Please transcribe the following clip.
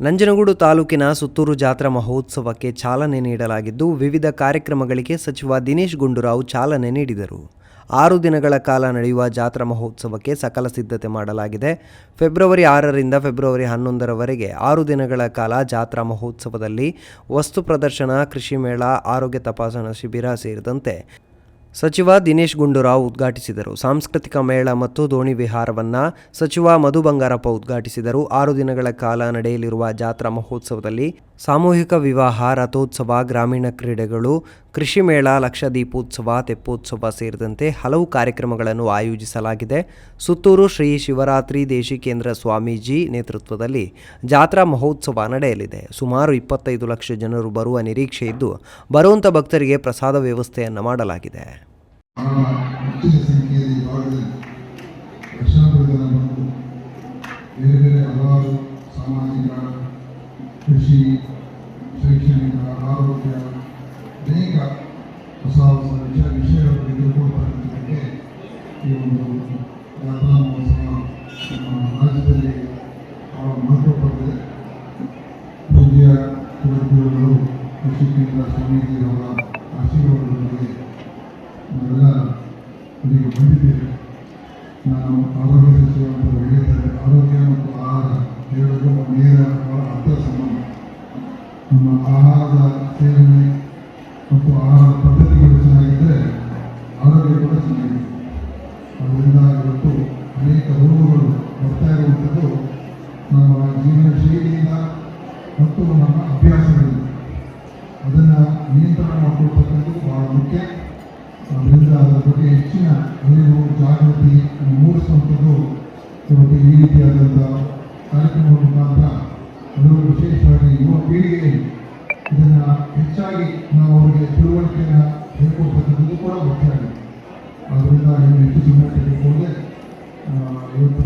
ನಂಜನಗೂಡು ತಾಲೂಕಿನ ಸುತ್ತೂರು ಜಾತ್ರಾ ಮಹೋತ್ಸವಕ್ಕೆ ಚಾಲನೆ ನೀಡಲಾಗಿದ್ದು, ವಿವಿಧ ಕಾರ್ಯಕ್ರಮಗಳಿಗೆ ಸಚಿವ ದಿನೇಶ್ ಗುಂಡೂರಾವ್ ಚಾಲನೆ ನೀಡಿದರು. ಆರು ದಿನಗಳ ಕಾಲ ನಡೆಯುವ ಜಾತ್ರಾ ಮಹೋತ್ಸವಕ್ಕೆ ಸಕಲ ಸಿದ್ಧತೆ ಮಾಡಲಾಗಿದೆ. ಫೆಬ್ರವರಿ ಆರರಿಂದ ಫೆಬ್ರವರಿ ಹನ್ನೊಂದರವರೆಗೆ ಆರು ದಿನಗಳ ಕಾಲ ಜಾತ್ರಾ ಮಹೋತ್ಸವದಲ್ಲಿ ವಸ್ತು ಪ್ರದರ್ಶನ, ಕೃಷಿ ಮೇಳ, ಆರೋಗ್ಯ ತಪಾಸಣಾ ಶಿಬಿರ ಸೇರಿದಂತೆ ಸಚಿವ ದಿನೇಶ್ ಗುಂಡೂರಾವ್ ಉದ್ಘಾಟಿಸಿದರು. ಸಾಂಸ್ಕೃತಿಕ ಮೇಳ ಮತ್ತು ದೋಣಿ ವಿಹಾರವನ್ನು ಸಚಿವ ಮಧು ಬಂಗಾರಪ್ಪ ಉದ್ಘಾಟಿಸಿದರು. ಆರು ದಿನಗಳ ಕಾಲ ನಡೆಯಲಿರುವ ಜಾತ್ರಾ ಮಹೋತ್ಸವದಲ್ಲಿ ಸಾಮೂಹಿಕ ವಿವಾಹ, ರಥೋತ್ಸವ, ಗ್ರಾಮೀಣ ಕ್ರೀಡೆಗಳು ಕೃಷಿ ಮೇಳ ಲಕ್ಷ ದೀಪೋತ್ಸವ ತೆಪ್ಪೋತ್ಸವ ಸೇರಿದಂತೆ ಹಲವು ಕಾರ್ಯಕ್ರಮಗಳನ್ನು ಆಯೋಜಿಸಲಾಗಿದೆ. ಸುತ್ತೂರು ಶ್ರೀ ಶಿವರಾತ್ರಿ ದೇಶಿಕೇಂದ್ರ ಸ್ವಾಮೀಜಿ ನೇತೃತ್ವದಲ್ಲಿ ಜಾತ್ರಾ ಮಹೋತ್ಸವ ನಡೆಯಲಿದೆ. ಸುಮಾರು ಇಪ್ಪತ್ತೈದು ಲಕ್ಷ ಜನರು ಬರುವ ನಿರೀಕ್ಷೆ ಇದ್ದು ಬರುವಂಥ ಭಕ್ತರಿಗೆ ಪ್ರಸಾದ ವ್ಯವಸ್ಥೆಯನ್ನು ಮಾಡಲಾಗಿದೆ. ಹೊಸ ಹೊಸ ವಿಷಯ ವಿಷಯಗಳ ಬಗ್ಗೆ ಈ ಒಂದು ಜಾತ್ರಾ ಮಹೋತ್ಸವ ನಮ್ಮ ರಾಜ್ಯದಲ್ಲಿ ಬಹಳ ಮಹತ್ವ ಪಡೆದಿದೆ ಪೂಜ್ಯ ಕುಲಗುರುಗಳು ಕೃಷಿ ಕೇಂದ್ರ ಸ್ವಾಮೀಜಿಯವರ ಆಶೀರ್ವಾದದೊಂದಿಗೆ ನಾವೆಲ್ಲ ಬಂದಿದ್ದೇವೆ ನಾನು ಆರೋಗ್ಯ ಅಂತ ಹೇಳಿದ್ದಾರೆ ಆರೋಗ್ಯ ಮತ್ತು ಆಹಾರ ಎರಡು ನೇರ ಅರ್ಥ ಸಂಬಂಧ ನಮ್ಮ ಆಹಾರದ ಸೇವನೆ ಮತ್ತು ಆಹಾರ ಜೀವನ ಶೈಲಿಯಿಂದ ಮತ್ತು ನಮ್ಮ ಅಭ್ಯಾಸಗಳಿಂದ ಅದನ್ನು ನಿಯಂತ್ರಣ ಮಾಡಿಕೊಳ್ತಕ್ಕಂಥದ್ದು ಬಹಳ ಮುಖ್ಯ. ಅದರಿಂದ ಅದರ ಬಗ್ಗೆ ಹೆಚ್ಚಿನ ಅರಿವು, ಜಾಗೃತಿ ಮೂಡಿಸುವಂಥದ್ದು ಇವತ್ತು ಈ ರೀತಿಯಾದಂಥ ಕಾರ್ಯಕ್ರಮಗಳ ಮುಖಾಂತರ ಅದರಲ್ಲೂ ವಿಶೇಷವಾಗಿ ಯುವ ಪೀಳಿಗೆಗೆ ಇದನ್ನು ಹೆಚ್ಚಾಗಿ ನಾವು ಅವರಿಗೆ ತಿಳುವಳಿಕೆಯನ್ನು ಹೇಳ್ಕೊಡ್ತಕ್ಕಂಥದ್ದು ಕೂಡ ಮುಖ್ಯ ಆಗಿದೆ. ಆದ್ದರಿಂದ ಇನ್ನು ಹೆಚ್ಚು ಜನ ತೆಗೆದುಕೊಂಡೆ ಇವತ್ತು